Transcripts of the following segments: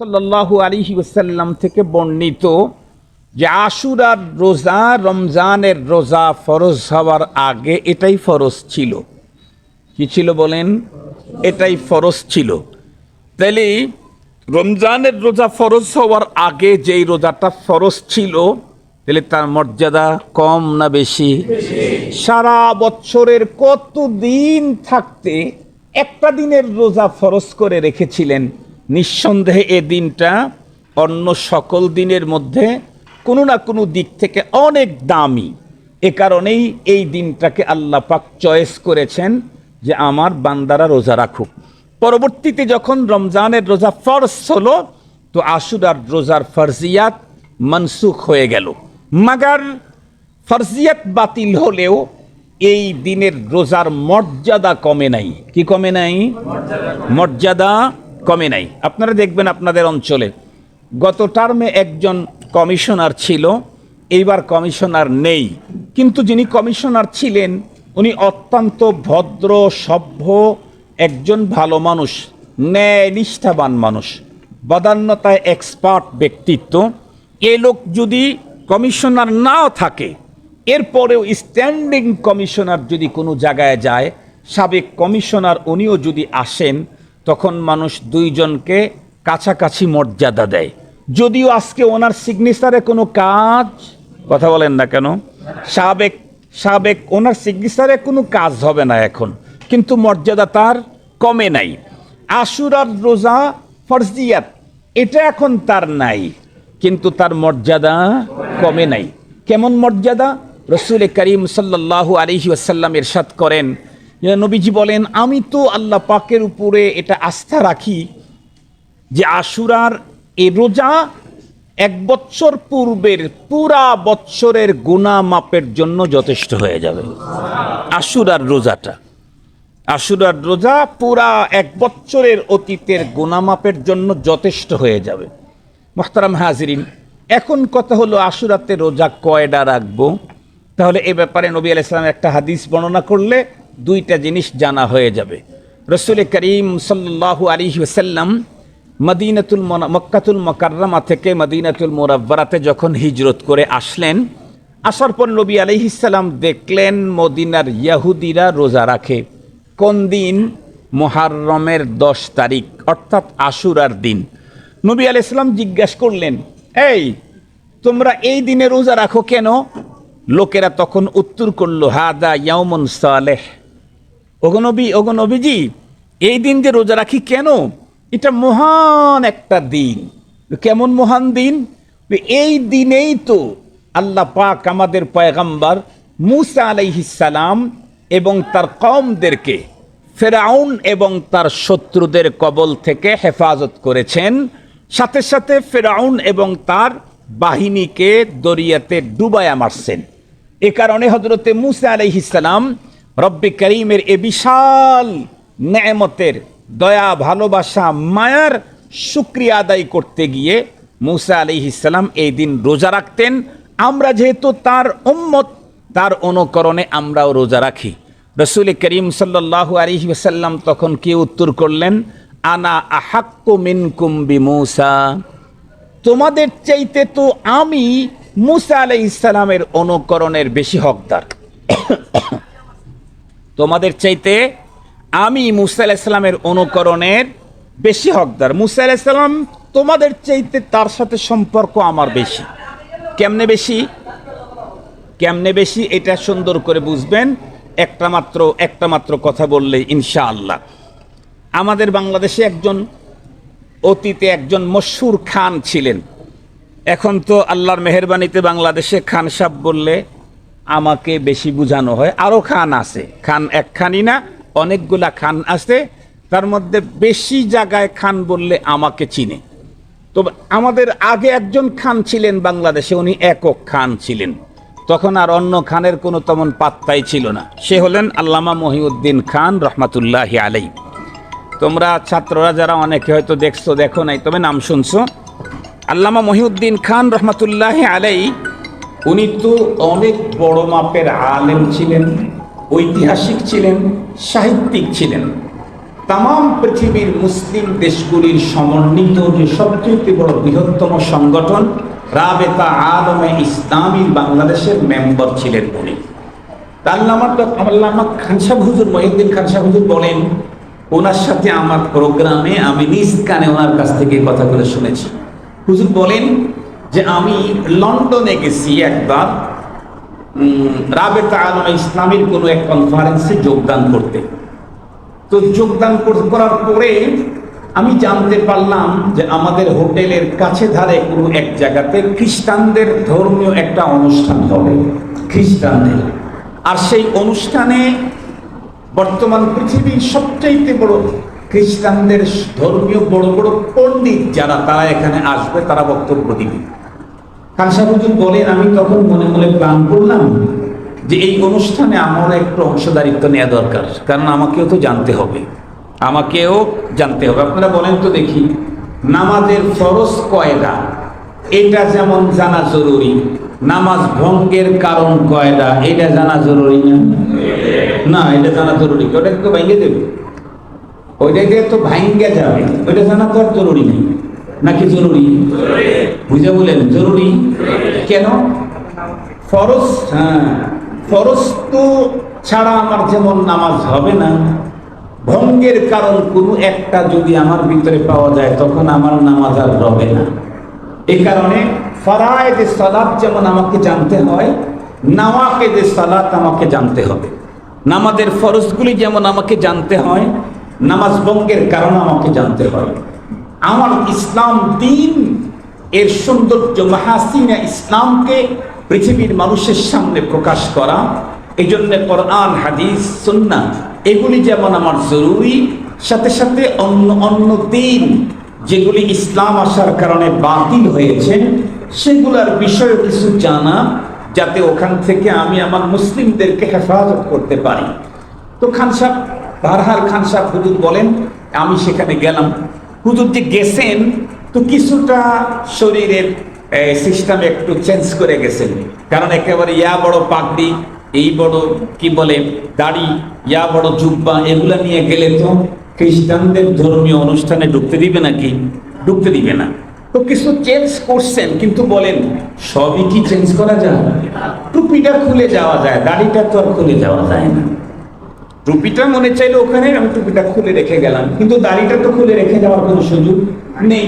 সাল্লাল্লাহু আলাইহি ওয়াসাল্লাম থেকে বর্ণিত যে আশুরার রোজা, রমজানের রোজা ফরজ হওয়ার আগে এটাই ফরজ ছিল। কি ছিল বলেন? এটাই ফরজ ছিল। তাহলে রমজানের রোজা ফরজ হওয়ার আগে যেই রোজাটা ফরজ ছিল তাহলে তার মর্যাদা কম না বেশি? সারা বছরের কত দিন থাকতে একটা দিনের রোজা ফরজ করে রেখেছিলেন? নিঃসন্দেহে এ দিনটা অন্য সকল দিনের মধ্যে কোনো না কোনো দিক থেকে অনেক দামি। এ কারণেই এই দিনটাকে আল্লাহ পাক চয়েস করেছেন যে আমার বান্দারা রোজা রাখুক। পরবর্তীতে যখন রমজানের রোজা ফরজ হলো, তো আশুরার রোজার ফরজিয়াত মনসুখ হয়ে গেল। মাগার ফরজিয়াত বাতিল হলেও এই দিনের রোজার মর্যাদা কমে নাই। কি কমে নাই। মর্যাদা কমে নাই। আপনারা দেখবেন আপনাদের অঞ্চলে গত টার্মে একজন কমিশনার ছিল, এইবার কমিশনার নেই। কিন্তু যিনি কমিশনার ছিলেন, উনি অত্যন্ত ভদ্র, সভ্য, একজন ভালো মানুষ ন্যায় নিষ্ঠাবান মানুষ, বদান্যতায় এক্সপার্ট ব্যক্তিত্ব। এ লোক যদি কমিশনার নাও থাকে, এরপরেও স্ট্যান্ডিং কমিশনার যদি কোনো জায়গায় যায়, সাবেক কমিশনার উনিও যদি আসেন তখন মানুষ দুইজনকে কাছাকাছি মর্যাদা দেয়। যদিও আজকে ওনার সিগনেচারে কোনো কাজ, কথা বলেন না কেন, সাবেক সাবেক ওনার সিগনেচারে কোনো কাজ হবে না এখন। কিন্তু মর্যাদা তার কমে নাই। আশুরার রোজা ফরজিয়াত, এটা এখন তার নাই। কিন্তু তার মর্যাদা কমে নাই। কেমন মর্যাদা? রসুল করিম সাল্লাল্লাহু আলহি আসাল্লাম এরশাদ করেন নবীজি বলেন, আমি তো আল্লাহ পাকের উপরে এটা আস্থা রাখি যে আশুরার এ রোজা এক বৎসর পূর্বের পুরা বৎসরের গুণা মাপের জন্য যথেষ্ট হয়ে যাবে। আশুরার রোজাটা। আশুরার রোজা পুরা এক বৎসরের অতীতের গুণামাপের জন্য যথেষ্ট হয়ে যাবে। মোহতারাম হাজিরিন, এখন কথা হলো আশুরাতে রোজা কয়ডা রাখব? তাহলে এ ব্যাপারে নবী আলাইসলাম একটা হাদিস বর্ণনা করলে দুইটা জিনিস জানা হয়ে যাবে। রসুল করিম সাল্লাহু আলী ওসাল্লাম মদিনাতুল মক্কাতুল মকাররামা থেকে মদিনাতুল মোরাব্বারাতে যখন হিজরত করে আসলেন, আসার পর নবী আলাইহিসাল্লাম দেখলেন মদিনার ইয়াহুদিরা রোজা রাখে। কোন দিন? মোহাররমের দশ তারিখ, অর্থাৎ আশুরার দিন। নবী আলাইসাল্লাম জিজ্ঞাসা করলেন, এই, তোমরা এই দিনে রোজা রাখো কেন? লোকেরা তখন উত্তর করল, হাদা ইয়াউমন সালেহ। ওগনবী ওগনবীজি এই দিন যে রোজা রাখি কেন? এটা মহান একটা দিন। কেমন মহান দিন? এই দিনেই তো আল্লাহ পাক আমাদের পয়গাম্বার মুসা আলাইহিসালাম এবং তার কমদেরকে ফেরাউন এবং তার শত্রুদের কবল থেকে হেফাজত করেছেন। সাথে সাথে ফেরাউন এবং তার বাহিনীকে দরিয়াতে ডুবায়া মারছেন। এ কারণে হজরতে মুসা আলাইহিসালাম রব্বি করিমের এ বিশাল ন্যামতের দয়া, ভালোবাসা, মায়ার শুক্রিয়া আদায় করতে গিয়ে মুসা আলিহিসাল্লাম এই দিন রোজা রাখতেন। আমরা যেহেতু তার উম্মত, তার অনুকরণে আমরাও রোজা রাখি। রসুল করিম আলাইহি ওয়াসাল্লাম তখন কি উত্তর করলেন? আনা আহাক্কু মিনকুম বিমূসা। তোমাদের চাইতে তো আমি মুসা আলাইহিস সালামের অনুকরণের বেশি হকদার। তোমাদের চাইতে আমি মুসা আলাইসাল্লামের অনুকরণের বেশি হকদার। মুসা আলাইসাল্লাম তোমাদের চাইতে তার সাথে সম্পর্ক আমার বেশি। কেমনে বেশি? কেমনে বেশি? এটা সুন্দর করে বুঝবেন। একটা মাত্র একটা মাত্র কথা বললে ইনশাআল্লাহ। আমাদের বাংলাদেশে একজন অতীতে একজন মশহুর খান ছিলেন। এখন তো আল্লাহর মেহরবানিতে বাংলাদেশে খান সাহ বললে আমাকে বেশি বোঝানো হয়। আরও খান আছে। খান এক একখানি না, অনেকগুলা খান আছে। তার মধ্যে বেশি জায়গায় খান বললে আমাকে চিনে। তো আমাদের আগে একজন খান ছিলেন বাংলাদেশে, উনি একক খান ছিলেন। তখন আর অন্য খানের কোনো তেমন পাত্তাই ছিল না। সে হলেন আল্লামা মহিউদ্দিন খান রহমাতুল্লাহ আলাই তোমরা ছাত্ররা যারা অনেকে হয়তো দেখছ, দেখো নাই, তবে নাম শুনছো। আল্লামা মহিউদ্দিন খান রহমাতুল্লাহ আলাই উনি তো অনেক বড় মাপের আলেম ছিলেন, ঐতিহাসিক ছিলেন, সাহিত্যিক ছিলেন। তাম পৃথিবীর মুসলিম দেশগুলির সমন্বিত যে সবচেয়ে বড় বৃহত্তম সংগঠন, রাবেতা আলমে ইসলামী বাংলাদেশের মেম্বার ছিলেন উনি। আল্লামা আল্লামা খানসাহ হুজুর, মহিউদ্দিন খানসাহ হুজুর বলেন, ওনার সাথে আমার প্রোগ্রামে আমি নিজ কানে ওনার কাছ থেকে কথাগুলো শুনেছি। হুজুর বলেন যে আমি লন্ডনে গেছি একবার রাবেতা আলমে ইসলামীর কোনো এক কনফারেন্সে যোগদান করতে। তো যোগদান করার পরে আমি জানতে পারলাম যে আমাদের হোটেলের কাছে ধারে কোনো এক জায়গাতে খ্রিস্টানদের ধর্মীয় একটা অনুষ্ঠান হবে, খ্রিস্টানদের। আর সেই অনুষ্ঠানে বর্তমান পৃথিবীর সবচাইতে বড় খ্রিস্টানদের ধর্মীয় বড় বড় পণ্ডিত যারা, তারা এখানে আসবে, তারা বক্তব্য দিবে। হুজুর বলেন, আমি তখন মনে মনে প্ল্যান করলাম যে এই অনুষ্ঠানে আমার একটু অংশদারিত্ব নেওয়া দরকার, কারণ আমাকেও তো জানতে হবে। আমাকেও জানতে হবে। আপনারা বলেন তো দেখি, নামাজের ফরজ কয়টা এটা যেমন জানা জরুরি, নামাজ ভঙ্গের কারণ কয়টা এটা জানা জরুরি না? না, এটা জানা জরুরি। ওটা একটু ভেঙে দেবে। ওইটা দিয়ে তো ভাঙ্গে যাবে। ওইটা জানা তো আর জরুরি নেই। নাকি জরুরি? বুঝে বলেন জরুরি। কেন? ফরজ? হ্যাঁ। ফরজ তো ছাড়া আমার যেমন নামাজ হবে না ভঙ্গের কারণ কোনো একটা যদি আমার ভিতরে পাওয়া যায় তখন আমার নামাজ আর হবে না। এ কারণে ফরায়দে সালাত যেমন আমাকে জানতে হয় নামাকে যে সালাত আমাকে জানতে হবে। নামাজের ফরজগুলি যেমন আমাকে জানতে হয় নামাজ ভঙ্গের কারণ আমাকে জানতে হয়। আমার ইসলাম দিন, এর সৌন্দর্য মাহাসিনা ইসলামকে পৃথিবীর মানুষের সামনে প্রকাশ করা এই জন্য কোরআন, হাদিস সুন্না এগুলি যেমন আমার জরুরি, সাথে সাথে অন্য অন্য দিন যেগুলি ইসলাম আসার কারণে বাতিল হয়েছে, সেগুলোর বিষয়ে কিছু জানা, যাতে ওখান থেকে আমি আমার মুসলিমদেরকে হেফাজত করতে পারি। তো খান সাহেব, বারহার খান সাহেব হুজুর বলেন, আমি সেখানে গেলাম। হুজুর যে গেছেন, তো কিছুটা শরীরের সিস্টেম একটু চেঞ্জ করে গেছেন। কারণ একেবারে ইয়া বড় পাগড়ি, এই বড় কি বলে, দাড়ি, ইয়া বড় জুব্বা, এগুলা নিয়ে গেলে তো খ্রিস্টানদের ধর্মীয় অনুষ্ঠানে ঢুকতে দিবে নাকি? ঢুকতে দিবে না। তো কিছু চেঞ্জ করছেন, কিন্তু বলেন, সবই কি চেঞ্জ করা যায়? টুপিটা খুলে যাওয়া যায়, দাড়িটা তো আর খুলে যাওয়া যায় না। টুপিটা মনে চাইলে ওখানে, আমি টুপিটা খুলে রেখে গেলাম। কিন্তু দাড়িটা তো খুলে রেখে যাওয়ার কোনো সুযোগ নেই।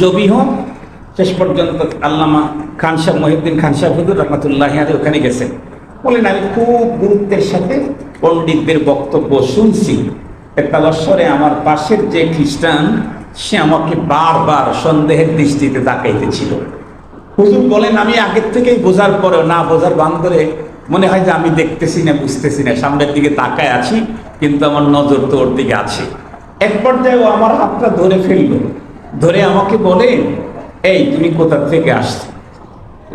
জবি হোক, শেষ পর্যন্ত আল্লামা খান সাহেব, মহিউদ্দিন খান সাহেব রহমতুল্লাহ আলী ওখানে গেছেন। বলেন, আমি খুব গুরুত্বের সাথে পণ্ডিতদের বক্তব্য শুনছি। একটা বৎসরে আমার পাশের যে খ্রিস্টান, সে আমাকে বারবার সন্দেহের দৃষ্টিতে তাকাইতেছিল। হুজুর বলেন, আমি আগের থেকেই বোঝার পরেও, না বোঝার বান মনে হয় যে আমি দেখতেছি না, বুঝতেছি না, সামনের দিকে তাকায় আছি, কিন্তু আমার নজর তো ওর দিকে আছে। এক পর্যায়ে ও আমার হাতটা ধরে ফেলল। ধরে আমাকে বলে, এই, তুমি কোথা থেকে আসছো?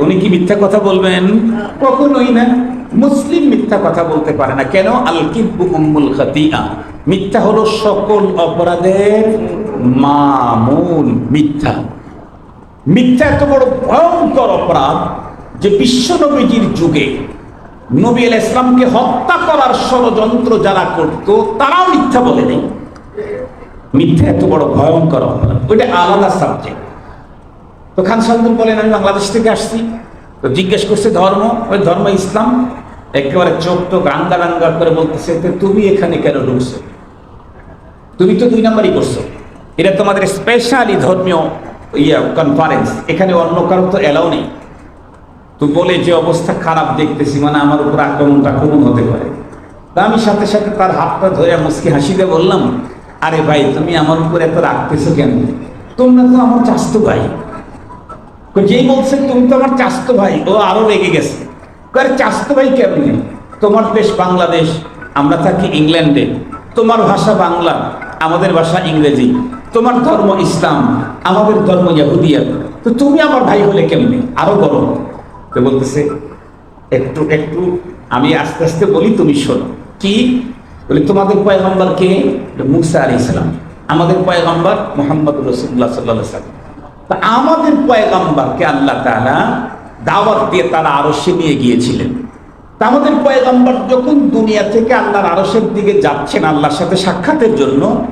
উনি কি মিথ্যা কথা বলবেন? কখনোই না। মুসলিম মিথ্যা কথা বলতে পারে না। কেন? আল কিব্বু উম্মুল খাতিয়া মিথ্যা হলো সকল অপরাধের মামুন মিথ্যা। মিথ্যা এত বড় ভয়ঙ্কর অপরাধ যে বিশ্ব নবীজির যুগে নবী আল ইসলামকে হত্যা করার ষড়যন্ত্র যারা করত, তারাও মিথ্যা বলে নেই। মিথ্যা এত বড় ভয়ঙ্কর অপরাধ। ওইটা আলাদা সাবজেক্ট তো খান সালদুল বলেন, আমি বাংলাদেশ থেকে আসছি। তো জিজ্ঞেস করছে, ধর্ম? ওই ধর্ম ইসলাম। একেবারে চোখ টোক রাঙ্গা রাঙ্গা করে বলতেছে তুমি এখানে কেন ঢুকছো? তুমি তো দুই নাম্বারই করছ। এটা তোমাদের স্পেশালি ধর্মীয়, ইয়া কনফারেন্স এখানে অন্য কারও তো এলাও নেই। তো বলে যে অবস্থা খারাপ দেখতেছি মানে আমার উপর আক্রমণটা কোন হতে পারে। তা আমি সাথে সাথে তার হাতটা ধরে মুসকি হাসিতে বললাম, আরে ভাই, তুমি আমার উপর এত রাখতেছো কেন? তোমরা তো আমার চাস্তো ভাই। যেই বলছে, তুমি তো আমার চাস্তো ভাই। ও আরও রেগে গেছে। চাস্তো ভাই কেমনি তোমার দেশ বাংলাদেশ, আমরা থাকি ইংল্যান্ডে। তোমার ভাষা বাংলা, আমাদের ভাষা ইংরেজি। তোমার ধর্ম ইসলাম, আমাদের ধর্ম ইয়াহুদিয়া। তো তুমি আমার ভাই হলে কেমনি? আরও গরম। তো বলতেছে? একটু একটু, আমি আস্তে আস্তে বলি, তুমি শোনো। কি? বলি, তোমাদের পয়গম্বর কে? মুসা আলী ইসলাম আমাদের পয়গম্বর মোহাম্মদ রসুল্লাহ সাল্লাহ সাল্লাম। তা আমাদের পয়গম্বরকে আল্লাহ তাআলা দাওয়াত দিয়ে তারা আরও নিয়ে গিয়েছিলেন। আমাদের পয়গম্বর যখন দুনিয়া থেকে আল্লাহর আরসের দিকে যাচ্ছেন, আল্লাহর সাথে সাক্ষাতের জন্য,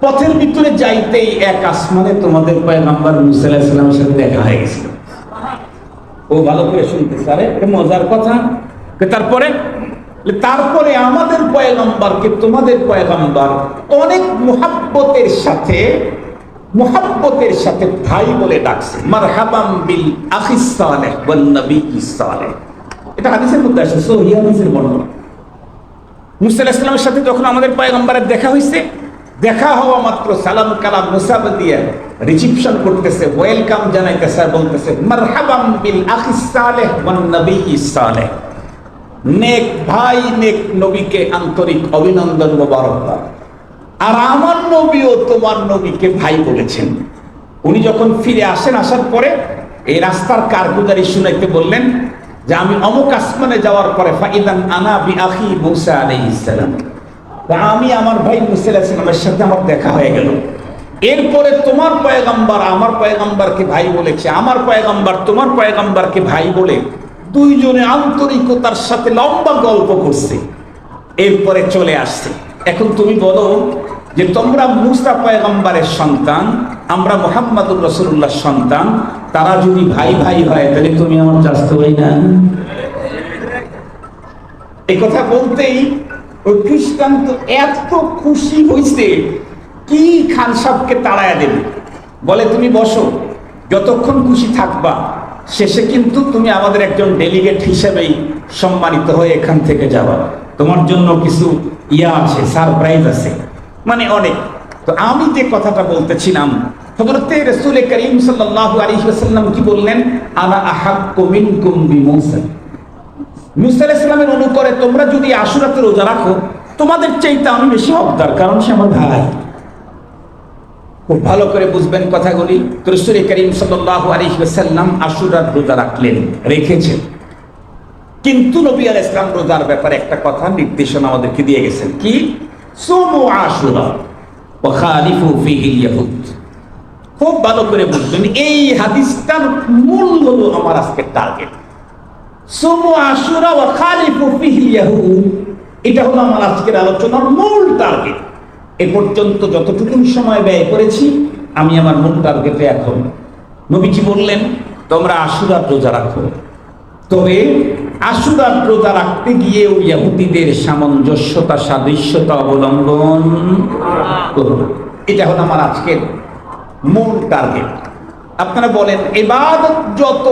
পথের ভিতরে যাইতেই এক আসমানে তোমাদের পয়গম্বর মুসা আলাইহিস সাথে দেখা হয়ে গেছিল। ও ভালো করে শুনতেছে, আরে মজার কথা। তারপরে? তারপরে আমাদের পয়গম্বরকে তোমাদের পয়গম্বর অনেক মুহাব্বতের সাথে মুহাব্বতের সাথে ভাই বলে ডাকছে। মারহাবাম বিল আখিস সালেহ সালেহ। এটা হাদিসের মধ্যে আছে সহি হাদিসের বর্ণনা। মুসা আলাইহিস সালামের সাথে যখন আমাদের পয়গম্বরের দেখা হয়েছে দেখা হওয়া মাত্র সালাম কালাম মুসাব দিয়ে রিসিপশন করতেছে ওয়েলকাম জানাইতেছে বলতেছে, মারহাবাম বিল আখিস সালেহ ওয়ান নবী সালেহ। নেক ভাই, নেক নবীকে আন্তরিক অভিনন্দন মোবারকবাদ। আর আমার নবীও তোমার নবীকে ভাই বলেছেন। উনি যখন ফিরে আসেন, আসার পরে এই রাস্তার কারগুজারি শুনাইতে বললেন যে, আমি অমুক আসমানে যাওয়ার পরে ফাইদান আনা বি আখি মুসা আলাইহিস সালাম। আমি আমার ভাই মুসা আলাইহিস সালামের সাথে আমার দেখা হয়ে গেল। এরপরে তোমার পয়গাম্বার আমার পয়গাম্বারকে ভাই বলেছে, আমার পয়গাম্বার তোমার পয়গাম্বারকে ভাই বলে দুইজনে আন্তরিকতার সাথে লম্বা গল্প করছে। এরপরে চলে আসছে। এখন তুমি বলো যে তোমরা মুসা পয়গম্বরের সন্তান, আমরা মোহাম্মদুর রসুল্লাহ সন্তান, তারা যদি ভাই ভাই হয়, তাহলে তুমি আমার চাস্ত ভাই না? এই কথা বলতেই ওই খ্রিস্টান তো এত খুশি হয়েছে কি খান সাহকে তাড়ায় দেবে? বলে, তুমি বসো, যতক্ষণ খুশি থাকবা, শেষে কিন্তু তুমি আমাদের একজন ডেলিগেট হিসেবেই সম্মানিত হয়ে এখান থেকে যাবা। তোমার জন্য কিছু ইয়া আছে সারপ্রাইজ আছে। মানে অনেক। তো আমি যে কথাটা বলতেছিলাম, হযরতে রাসূল করিম সাল্লাল্লাহু আলাইহি ওয়াসাল্লাম কি বললেন? আনা আহাক্কু মিনকুম বিমূসা মুসা আলাইহিস সালামের অনুকরে তোমরা যদি আশুরাতে রোজা রাখো, তোমাদের চাইতে আমি বেশি হকদার, কারণ সে আমার ভাই। খুব ভালো করে বুঝবেন কথাগুলি। তো করিম ওয়াসাল্লাম আশুরার রোজা রাখলেন, রেখেছেন। কিন্তু নবী আলাইহিস সালাম রোজার ব্যাপারে একটা কথা, নির্দেশনা আমাদেরকে দিয়ে গেছেন। কি? খুব ভালো করে বুঝবেন, এই হাদিসটার মূল হলো আমার আজকের টার্গেট সুমু আশুরা ওয়া খালিফু ফিহি ইয়াহুদ। এটা হলো আমার আজকের আলোচনার মূল টার্গেট এ পর্যন্ত যতটুকু সময় ব্যয় করেছি, আমি আমার মূল টার্গেটে এখন। নবীজি বললেন, তোমরা আশুরার রোজা রাখো। তবে আশুরার রোজা রাখতে গিয়েও ইয়াহুদিদের সামঞ্জস্যতা, সাদৃশ্যতা অবলম্বন করো এটা হলো আমার আজকের মূল টার্গেট আপনারা বলেন, এবাদত যত